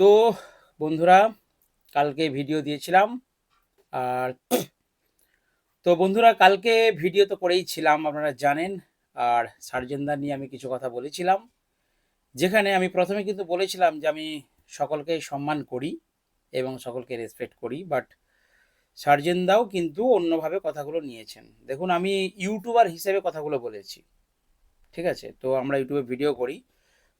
তো বন্ধুরা, কালকে ভিডিও দিয়েছিলাম আর তো বন্ধুরা, কালকে ভিডিও তো করেই ছিলাম, আপনারা জানেন। আর সার্জেনদার নিয়ে আমি কিছু কথা বলেছিলাম, যেখানে আমি প্রথমে কিন্তু বলেছিলাম যে আমি সকলকে সম্মান করি এবং সকলকে রেসপেক্ট করি বাট সার্জেনদাও কিন্তু অন্যভাবে কথাগুলো নিয়েছেন। দেখুন, আমি ইউটিউবার হিসেবে কথাগুলো বলেছি, ঠিক আছে? তো আমরা ইউটিউবে ভিডিও করি।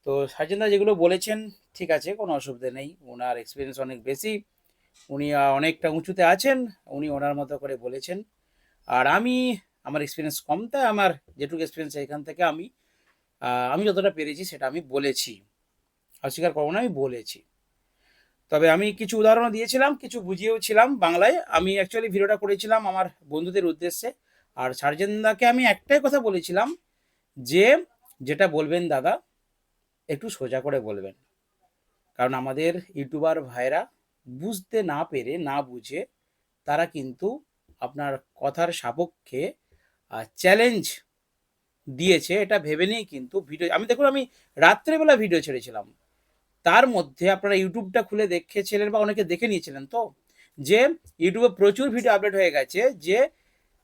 তো সার্জেনদা যেগুলো বলেছেন, ঠিক আছে, কোনো অসুবিধা নেই। ওনার এক্সপিরিয়েন্স অনেক বেশি। উনি অনেকটা উঁচুতে আছেন, উনি ওনার মতো করে বলেছেন। আর আমি, আমার এক্সপিরিয়েন্স কম, তাই আমার যেটুকু এক্সপিরিয়েন্স এখান থেকে আমি আমি যতটা পেরেছি সেটা আমি বলেছি। অস্বীকার করব না, আমি বলেছি। তবে আমি কিছু উদাহরণ দিয়েছিলাম, কিছু বুঝিয়েও ছিলাম বাংলায়। আমি অ্যাকচুয়ালি ভিডিওটা করেছিলাম আমার বন্ধুদের উদ্দেশ্যে। আর সার্জেনদাকে আমি একটাই কথা বলেছিলাম যে, যেটা বলবেন দাদা একটু সোজা করে বলবেন। কারণ আমাদের ইউটিউবার ভাইরা বুঝতে না পেরে, না বুঝে তারা কিন্তু আপনার কথার সাপক্ষে চ্যালেঞ্জ দিয়েছে। এটা ভেবে নিয়েই কিন্তু ভিডিও আমি দেখুন, আমি রাত্রেবেলা ভিডিও ছেড়েছিলাম। তার মধ্যে আপনারা ইউটিউবটা খুলে দেখেছিলেন বা অনেকে দেখে নিয়েছিলেন তো, যে ইউটিউবে প্রচুর ভিডিও আপডেট হয়ে গেছে, যে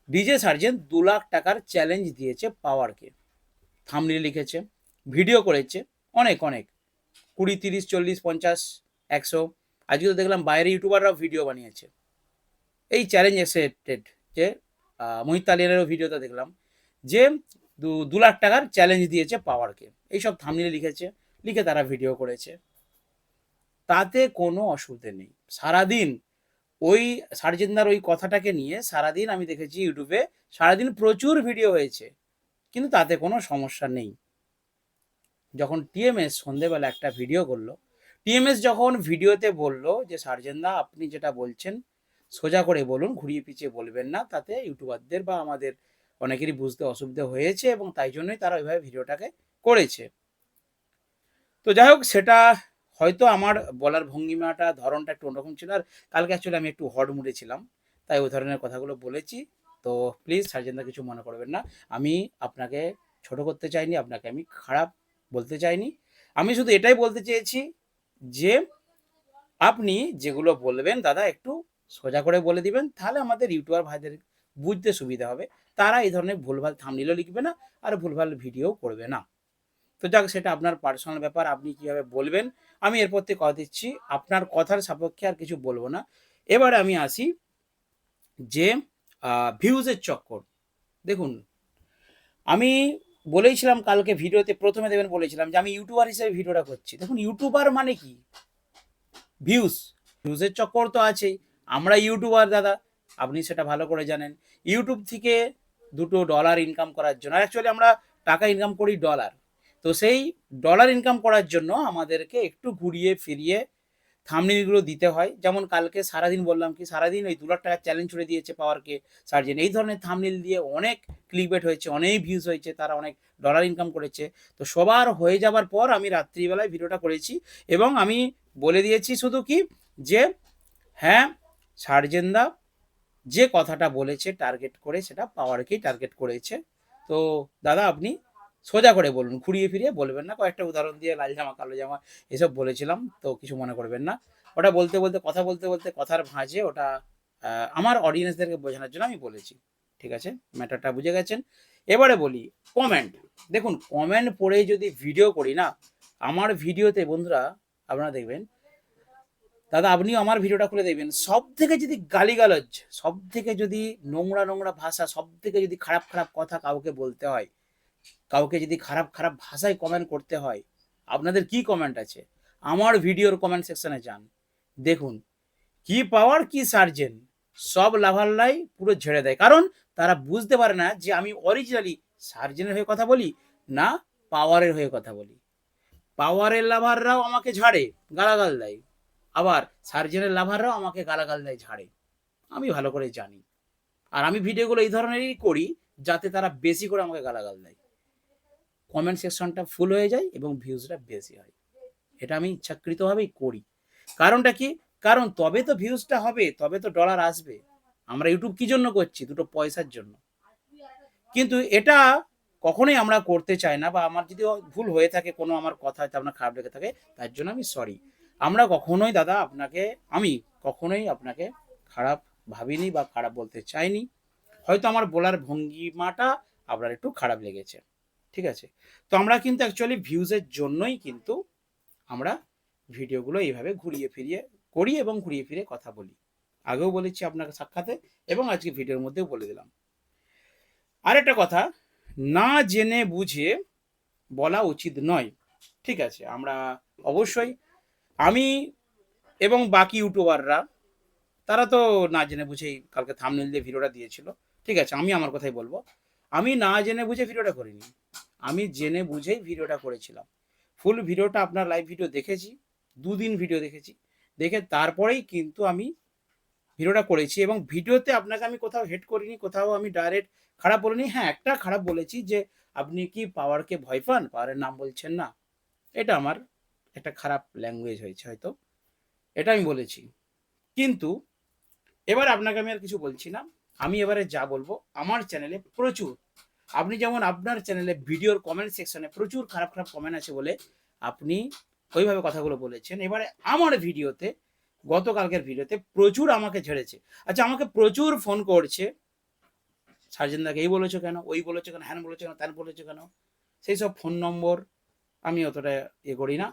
ডিজে সার্জেন দু লাখ টাকার চ্যালেঞ্জ দিয়েছে পাওয়ারকে থামলি লিখেছে ভিডিও করেছে। অনেক অনেক। কুড়ি, তিরিশ, চল্লিশ, পঞ্চাশ, একশো। আজকে তো দেখলাম বাইরে ইউটিউবাররাও ভিডিও বানিয়েছে। এই চ্যালেঞ্জ এক্সেপ্টেড যে মোহিত তালিয়ানেরও ভিডিওটা দেখলাম। যে, দু লাখ টাকার চ্যালেঞ্জ দিয়েছে পাওয়ারকে। এইসব থামনিলে লিখেছে, লিখে তারা ভিডিও করেছে। তাতে কোনো অসুবিধে নেই। সারাদিন ওই সার্জেন্দার ওই কথাটাকে নিয়ে সারাদিন আমি দেখেছি ইউটিউবে, সারাদিন প্রচুর ভিডিও হয়েছে। কিন্তু তাতে কোনো সমস্যা নেই। যখন টিএমএস সন্ধেবেলা একটা ভিডিও করল, টিএমএস যখন ভিডিওতে বলল যে সার্জেনদা আপনি যেটা বলছেন, সোজা করে বলুন, ঘুরিয়ে পিছিয়ে বলবেন না, তাতে ইউটিউবারদের বা আমাদের অনেকেরই বুঝতে অসুবিধা হয়েছে এবং তাই জন্যই তারা ওইভাবে ভিডিওটাকে করেছে। তো যাই হোক, সেটা হয়তো আমার বলার ভঙ্গিমাটা, ধরনটা একটু অন্যরকম ছিল, আর কালকে অ্যাকচুয়ালি আমি একটু হট মুডে ছিলাম, তাই ওই ধরনের কথাগুলো বলেছি। তো প্লিজ সার্জেনদা কিছু মনে করবেন না। আমি আপনাকে ছোট করতে চাইনি, আপনাকে আমি খারাপ বলতে চাইনি। আমি শুধু এটাই বলতে চেয়েছি যে, আপনি যেগুলো বলবেন দাদা একটু সোজা করে বলে দিবেন, তাহলে আমাদের ইউটিউবার ভাইদের বুঝতে সুবিধা হবে। তারা এই ধরনের ভুলভাল থামনিলও লিখবে না আর ভুলভাল ভিডিও করবে না। তো যাক, সেটা আপনার পার্সোনাল ব্যাপার, আপনি কীভাবে বলবেন, আমি এরপর থেকে কথা দিচ্ছি। আপনার কথার সাপেক্ষে আর কিছু বলব না। এবারে আমি আসি যে ভিউজের চক্কর। দেখুন, আমি বলেইছিলাম কালকে ভিডিওতে, প্রথমে দেবেন বলেছিলাম যে আমি ইউটিউবার হিসেবে ভিডিওটা করছি। দেখুন, ইউটিউবার মানে কি? ভিউজ ভিউজের চক্কর তো আছেই। আমরা ইউটিউবার, দাদা। আপনি সেটা ভালো করে জানেন। ইউটিউব থেকে দুটো ডলার ইনকাম করার জন্য অ্যাকচুয়ালি আমরা টাকা ইনকাম করি ডলার তো সেই ডলার ইনকাম করার জন্য আমাদেরকে একটু ঘুরিয়ে ফিরিয়ে থামনিলগুলো দিতে হয়। যেমন কালকে সারাদিন বললাম কি, সারাদিন ওই দু লাখ টাকার চ্যালেঞ্জ ছুড়ে দিয়েছে পাওয়ারকে সার্জেন এই ধরনের থামনিল দিয়ে অনেক ক্লিকবেট হয়েছে, অনেক ভিউজ হয়েছে, তারা অনেক ডলার ইনকাম করেছে। তো সবার হয়ে যাবার পর আমি রাত্রিবেলায় ভিডিওটা করেছি এবং আমি বলে দিয়েছি শুধু কি যে হ্যাঁ সার্জেনদা যে কথাটা বলেছে টার্গেট করে সেটা পাওয়ারকেই টার্গেট করেছে। তো দাদা, আপনি সোজা করে বলুন, ঘুরিয়ে ফিরিয়ে বলবেন না। কয়েকটা উদাহরণ দিয়ে লাল জামা, কালো জামা এসব বলেছিলাম, তো কিছু মনে করবেন না। ওটা বলতে বলতে, কথা বলতে বলতে, কথার ভাঁজে ওটা আমার অডিয়েন্সদেরকে বোঝানোর জন্য আমি বলেছি। ঠিক আছে? ম্যাটারটা বুঝে গেছেন? এবারে বলি কমেন্ট দেখুন কমেন্ট পড়েই যদি ভিডিও করি না, আমার ভিডিওতে বন্ধুরা, আপনারা দেখবেন, দাদা আপনিও আমার ভিডিওটা খুলে দেখবেন। সব থেকে যদি গালিগালজ সব থেকে যদি নোংরা নোংরা ভাষা সব থেকে যদি খারাপ খারাপ কথা কাউকে বলতে হয় কাউকে যদি খারাপ খারাপ ভাষায় কমেন্ট করতে হয়, আপনাদের কি কমেন্ট আছে? আমার ভিডিওর কমেন্ট সেকশনে যান। দেখুন, কি পাওয়ার কি সার্জেন সব লাভাল্লাই পুরো ঝেড়ে দেয়। কারণ তারা বুঝতে পারে না যে আমি অরিজিনালি সার্জেনের হয়ে কথা বলি না পাওয়ারের হয়ে কথা বলি। পাওয়ারের লাভাররাও আমাকে ঝাড়ে, গালাগাল দেয়। আবার সার্জেনের লাভাররাও আমাকে গালাগাল দেয়, ঝাড়ে। আমি ভালো করে জানি। আর আমি ভিডিওগুলো এই ধরনেরই করি যাতে তারা বেশি করে আমাকে গালাগাল দেয়। কমেন্ট সেকশনটা ফুল হয়ে যায় এবং ভিউজটা বেশি হয়। এটা আমি ইচ্ছাকৃতভাবেই করি। কারণটা কি? কারণ তবে তো ভিউজটা হবে, তবে তো ডলার আসবে। আমরা ইউটিউব কি জন্য করছি? দুটো পয়সার জন্য। কিন্তু এটা কখনোই আমরা করতে চাই না বা আমার যদি ভুল হয়ে থাকে, কোনো আমার কথা হয়তো আপনার খারাপ লেগে থাকে, তার জন্য আমি সরি আমরা কখনোই দাদা আপনাকে, আমি কখনোই আপনাকে খারাপ ভাবিনি বা খারাপ বলতে চাইনি। হয়তো আমার বলার ভঙ্গিমাটা আপনার একটু খারাপ লেগেছে। ঠিক আছে? তো আমরা কিন্তু অ্যাকচুয়ালি ভিউজের জন্যই কিন্তু আমরা ভিডিওগুলো এইভাবে ঘুরিয়ে ফিরিয়ে করি এবং ঘুরিয়ে ফিরে কথা বলি। আগেও বলেছি আপনাকে সাক্ষাতে এবং আজকে ভিডিওর মধ্যেও বলে দিলাম। আরেকটা কথা, না জেনে বুঝে বলা উচিত নয়। ঠিক আছে, আমরা অবশ্যই, আমি এবং বাকি ইউটিউবাররা, তারা তো না জেনে বুঝেই কালকে থামনেল দিয়ে ভিডিওটা দিয়েছিল। ঠিক আছে, আমি আমার কথাই বলব। আমি না জেনে বুঝে ভিডিওটা করিনি। আমি জেনে বুঝেই ভিডিওটা করেছিলাম। ফুল ভিডিওটা আপনার লাইভ ভিডিও দেখেছি, দুদিন ভিডিও দেখেছি। দেখে তারপরেই কিন্তু আমি ভিডিওটা করেছি এবং ভিডিওতে আপনাকে আমি কোথাও হেড করিনি, কোথাও আমি ডাইরেক্ট খারাপ বলিনি। হ্যাঁ একটা খারাপ বলেছি যে, আপনি কি পাওয়ারকে ভয় পান? পাওয়ারের নাম বলছেন না। এটা আমার একটা খারাপ ল্যাঙ্গুয়েজ হয়েছে হয়তো। এটা আমি বলেছি। কিন্তু, এবার আপনাকে আমি আর কিছু বলছি না। আমি এবারে যা বলব, আমার চ্যানেলে প্রচুর। আপনি যেমন আপনার চ্যানেলে ভিডিওর কমেন্ট সেকশনে প্রচুর খারাপ খারাপ কমেন্ট আছে বলে আপনি ওইভাবে কথাগুলো বলেছেন। এবারে আমার ভিডিওতে গতকালকের ভিডিওতে প্রচুর আমাকে ঝেড়েছে। আচ্ছা আমাকে প্রচুর ফোন করছে। সার্জেন দাকে এই বলেছ কেন, ওই বলেছ কেন, হ্যান বলেছ কেন, ত্যান বলেছ কেন, সেই সব ফোন নম্বর আমি অতটা ইয়ে করি না।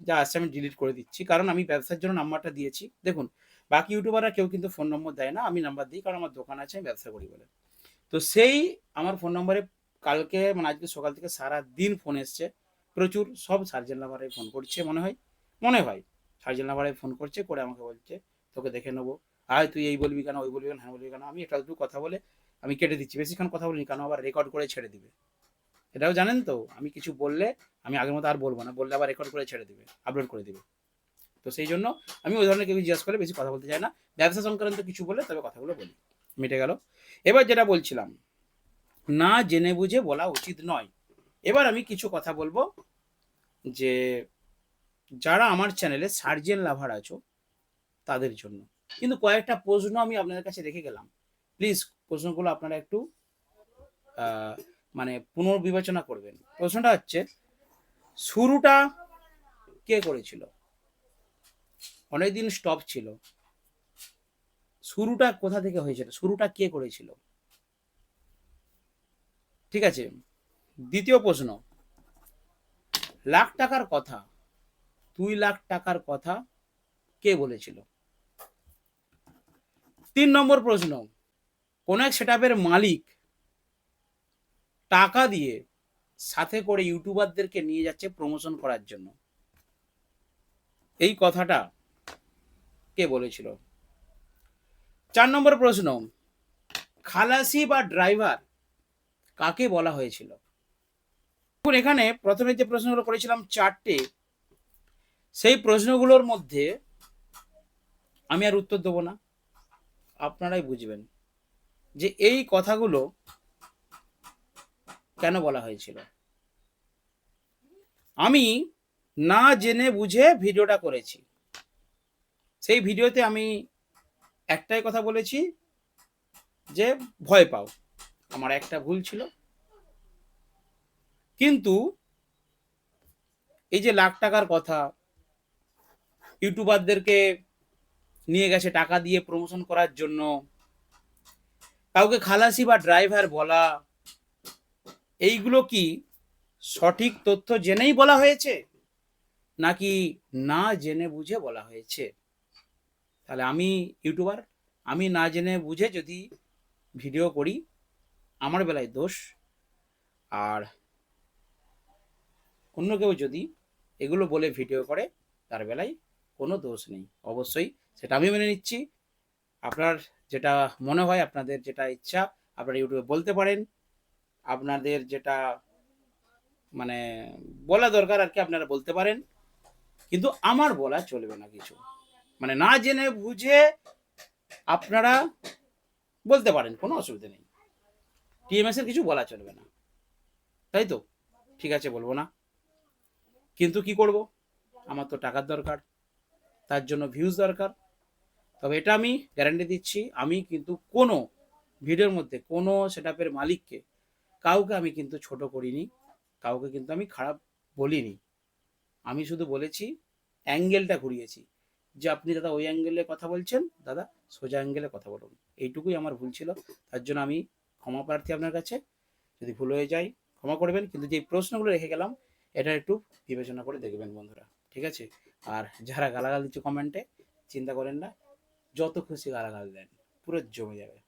যা আসছে আমি ডিলিট করে দিচ্ছি। কারণ আমি ব্যবসার জন্য নাম্বারটা দিয়েছি। দেখুন বাকি ইউটিউবাররা কেউ কিন্তু ফোন নম্বর দেয় না, আমি নাম্বার দিই, কারণ আমার দোকান আছে, আমি ব্যবসা করি বলে। তো সেই আমার ফোন নম্বরে কালকে মানে আজকে সকাল থেকে সারা দিন ফোন এসছে, প্রচুর, সব সার্জেন লাভারে ফোন করছে মনে হয় মনে হয়। সার্জেন লাভারে ফোন করছে, করে আমাকে বলছে, তোকে দেখে নেব। আয়, তুই এই বলবি কেন, ওই বলবি কেন হ্যাঁ বলবি কেন? আমি এটা দুটো কথা বলে, আমি কেটে দিচ্ছি, বেশিক্ষণ কথা বলিনি, কেন আবার রেকর্ড করে ছেড়ে দিবে। এটাও জানেন তো? আমি কিছু বললে, আমি আগের মতো আর বলব না, বললে আবার রেকর্ড করে ছেড়ে দিবে আপলোড করে দিবে। তো সেই জন্য আমি ওই ধরনের কেউ জিজ্ঞাসা করলে বেশি কথা বলতে চাই না। ব্যবসা সংক্রান্ত কিছু বলে তবে কথাগুলো বলি। মিটে গেল। এবার যেটা বলছিলাম, না জেনে বুঝে বলা উচিত নয়। এবার আমি কিছু কথা বলব যে যারা আমার চ্যানেলে সার্জেন লাভার আছো, তাদের জন্য। কিন্তু কয়েকটা প্রশ্ন আমি আপনাদের কাছে রেখে গেলাম। প্লিজ প্রশ্নগুলো আপনারা একটু মানে পুনর্বিবেচনা করবেন। প্রশ্নটা হচ্ছে, শুরুটা কে করেছিল? অনেকদিন স্টপ ছিল। শুরুটা কোথা থেকে হয়েছিল? শুরুটা কে করেছিল? ঠিক আছে? দ্বিতীয় প্রশ্ন। লাখ টাকার কথা, দুই লাখ টাকার কথা কে বলেছিল? তিন নম্বর প্রশ্ন। কোন এক সেটআপের মালিক টাকা দিয়ে সাথে করে ইউটিউবারদেরকে নিয়ে যাচ্ছে প্রমোশন করার জন্য। এই কথাটা কে বলেছিল? চার নম্বর প্রশ্ন, খালাসি বা ড্রাইভার কাকে বলা হয়েছিল? এখানে প্রথমে যে প্রশ্নগুলো করেছিলাম চারটে, সেই প্রশ্নগুলোর মধ্যে আমি আর উত্তর দেবো না। আপনারাই বুঝবেন যে এই কথাগুলো কেন বলা হয়েছিল। আমি না জেনে বুঝে ভিডিওটা করেছি। সেই ভিডিওতে আমি একটাই কথা বলেছি যে ভয় পাও। আমার একটা ভুল ছিল। কিন্তু এই যে লাখ টাকার কথা, ইউটিউবারদেরকে নিয়ে গেছে টাকা দিয়ে প্রমোশন করার জন্য, কাউকে খালাসি বা ড্রাইভার বলা, এইগুলো কি সঠিক তথ্য জেনেই বলা হয়েছে? নাকি না জেনে বুঝে বলা হয়েছে? তাহলে আমি ইউটিউবার, আমি না জেনে বুঝে যদি ভিডিও করি, আমার বেলায় দোষ। আর অন্য কেউ যদি এগুলো বলে ভিডিও করে, তার বেলায় কোনো দোষ নেই। অবশ্যই সেটা আমি মেনে নিচ্ছি। আপনার যেটা মনে হয়, আপনাদের যেটা ইচ্ছা, আপনারা ইউটিউবে বলতে পারেন। আপনাদের যেটা মানে বলা দরকার আর কি, আপনারা বলতে পারেন। কিন্তু আমার বলা চলবে না কিছু। মানে না জেনে বুঝে আপনারা বলতে পারেন, কোনো অসুবিধা নেই। টিএমএস এর কিছু বলা চলবে না। তাই তো? ঠিক আছে, বলব না। কিন্তু কি করব? আমার তো টাকার দরকার, তার জন্য ভিউজ দরকার। তবে এটা আমি গ্যারান্টি দিচ্ছি, আমি কিন্তু কোনো ভিডিওর মধ্যে, কোনো সেটআপের মালিককে, কাউকে আমি কিন্তু ছোট করিনি, কাউকে কিন্তু আমি খারাপ বলিনি। আমি শুধু বলেছি অ্যাঙ্গেলটা ঘুরিয়েছি। যে আপনি দাদা ওই অ্যাঙ্গেলে কথা বলছেন, দাদা সোজা অ্যাঙ্গেলে কথা বলুন। এইটুকুই আমার ভুল ছিল, তার জন্য আমি ক্ষমা প্রার্থী আপনার কাছে। যদি ভুল হয়ে যায়, ক্ষমা করবেন, কিন্তু যে প্রশ্নগুলো রেখে গেলাম, এটা একটু বিবেচনা করে দেখবেন বন্ধুরা, ঠিক আছে? আর যারা গালাগাল দিচ্ছে কমেন্টে চিন্তা করেন না, যত খুশি গালাগাল দেন, পুরো জমে যাবে।